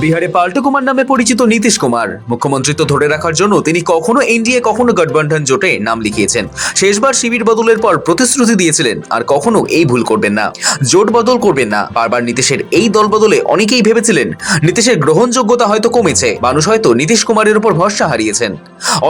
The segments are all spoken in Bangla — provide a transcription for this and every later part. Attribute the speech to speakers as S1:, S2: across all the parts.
S1: বিহারে পাল্টু কুমার নামে পরিচিত নীতিশ কুমার। মুখ্যমন্ত্রিত্ব ধরে রাখার জন্য তিনি কখনো এনডিএ, কখনো গঠবন্ধন জোটে নাম লিখিয়েছেন। শেষবার শিবির বদলের পর প্রতিশ্রুতি দিয়েছিলেন, আর কখনো এই ভুল করবেন না। জোট বদল করবেন না। বারবার নীতিশের এই দল বদলে অনেকেই ভেবেছিলেন, নীতিশের গ্রহণযোগ্যতা হয়তো কমেছে, মানুষ হয়তো নীতিশ কুমারের উপর ভরসা হারিয়েছেন।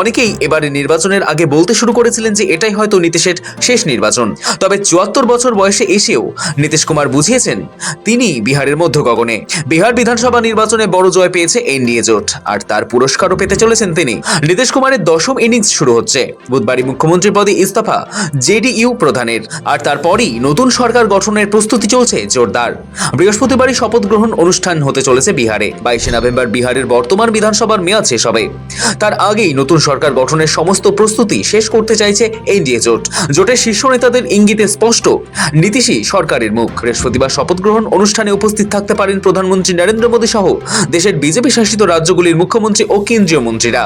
S1: অনেকেই এবারে নির্বাচনের আগে বলতে শুরু করেছিলেন যে এটাই হয়তো নীতিশের শেষ নির্বাচন। তবে চুয়াত্তর বছর বয়সে এসেও নীতিশ কুমার বুঝিয়েছেন, তিনি বিহারের মধ্য গগনে বিহার বিধানসভা নির্বাচনে বড় জয় পেয়েছে এনডিএ জোট। আর তার পুরস্কারও পেতে চলেছেন তিনি। নীতিশ কুমারের দশম ইনিংস শুরু হচ্ছে। বুধবারই মুখ্যমন্ত্রী পদে ইস্তফা, জেডিইউ প্রধানের। আর তারপরই নতুন সরকার গঠনের প্রস্তুতি চলছে জোরদার। বৃহস্পতিবারই শপথ গ্রহণ অনুষ্ঠান হতে চলেছে বিহারে। বাইশে নভেম্বর বিহারের বর্তমান বিধানসভার মেয়াদ শেষ হবে। তার আগেই নতুন সরকার গঠনের সমস্ত প্রস্তুতি শেষ করতে চাইছে এনডিএ জোট। জোটের শীর্ষ নেতাদের ইঙ্গিতে স্পষ্ট, নীতিশই সরকারের মুখ। বৃহস্পতিবার শপথ গ্রহণ অনুষ্ঠানে উপস্থিত থাকতে পারেন প্রধানমন্ত্রী নরেন্দ্র মোদী সহ দেশের বিজেপি শাসিত রাজ্যগুলির মুখ্যমন্ত্রী ও কেন্দ্রীয় মন্ত্রীরা।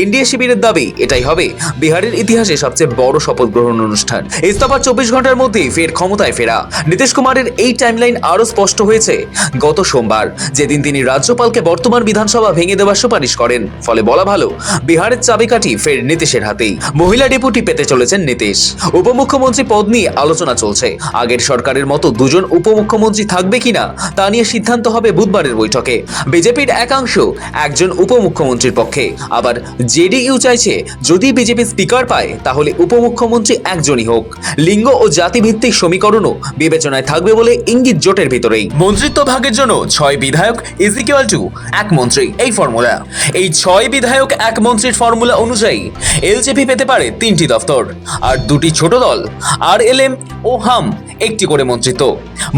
S1: এনডিএ শিবিরের দাবি এটাই হবে বিহারের ইতিহাসে সবচেয়ে বড় শপথ গ্রহণ অনুষ্ঠান। ইস্তফার চব্বিশ ঘণ্টার মধ্যেই ফের ক্ষমতায় ফেরা। নীতিশ কুমারের এই টাইমলাইন আরও স্পষ্ট হয়েছে গত সোমবার। যেদিন তিনি রাজ্যপালকে বর্তমান বিধানসভা ভেঙে দেওয়ার সুপারিশ করেন, ফলে বলা ভালো বিহারের চাবিকাঠি ফের নীতিশের হাতেই। মহিলা ডেপুটি পেতে চলেছেন নীতিশ। উপমুখ্যমন্ত্রী পদ নিয়ে আলোচনা চলছে। আগের সরকারের মতো দুজন উপমুখ্যমন্ত্রী থাকবে কিনা তা নিয়ে সিদ্ধান্ত হবে বুধবারের বৈঠকে। বিজেপির একাংশ একজন উপমুখ্যমন্ত্রীর পক্ষে। আবার জেডিইউ চাইছে, যদি বিজেপি স্পিকার পায়, তাহলে উপমুখ্যমন্ত্রী একজনই হোক। লিঙ্গ ও জাতিভিত্তিক সমীকরণও বিবেচনায় থাকবে বলে ইঙ্গিত জোটের ভিতরেই। মন্ত্রিত্ব ভাগের জন্য ছয় বিধায়ক ইজ ইকুয়াল টু, এক মন্ত্রী, এই ফর্মুলা। এই ছয় বিধায়ক, এক মন্ত্রীর ফর্মুলা অনুযায়ী এলজেপি পেতে পারে তিনটি দফতর। আর দুটি ছোট দল আর এলএম ও হাম, একটি করে মন্ত্রিত্ব।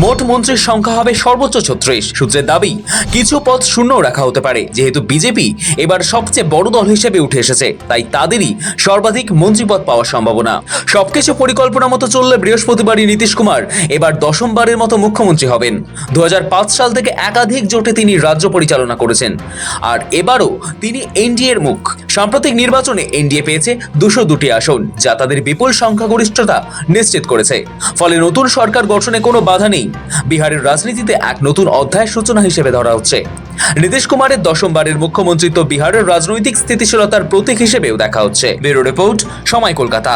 S1: মোট মন্ত্রীর সংখ্যা হবে সর্বোচ্চ ছত্রিশ। সূত্রের দাবি, কিছু পদ শূন্য রাখা হতে পারে, যেহেতু বিজেপি এবার সবচেয়ে বড় দল হিসেবে উঠে এসেছে, তাই তাদেরই সর্বাধিক মন্ত্রীপদ পাওয়ার সম্ভাবনা। সবকিছু পরিকল্পনা মতো চললে বৃহস্পতিবারই নীতিশ কুমার এবার দশমবারের মতো মুখ্যমন্ত্রী হবেন। দু সাল থেকে একাধিক জোটে তিনি রাজ্য পরিচালনা করেছেন, আর এবারও তিনি এনডিএর মুখ। সাম্প্রতিক নির্বাচনে এনডিএ পেয়েছে দুশো দুটি আসন, যা তাদের বিপুল সংখ্যাগরিষ্ঠতা নিশ্চিত করেছে। ফলে নতুন সরকার গঠনে কোনো বাধা নেই। বিহারের রাজনীতিতে এক নতুন অধ্যায়ের সূচনা হিসেবে ধরা হচ্ছে। নীতিশ কুমারের দশমবারের মুখ্যমন্ত্রী তো বিহারের রাজনৈতিক স্থিতিশীলতার প্রতীক হিসেবেও দেখা হচ্ছে। ব্যুরো রিপোর্ট, সময় কলকাতা।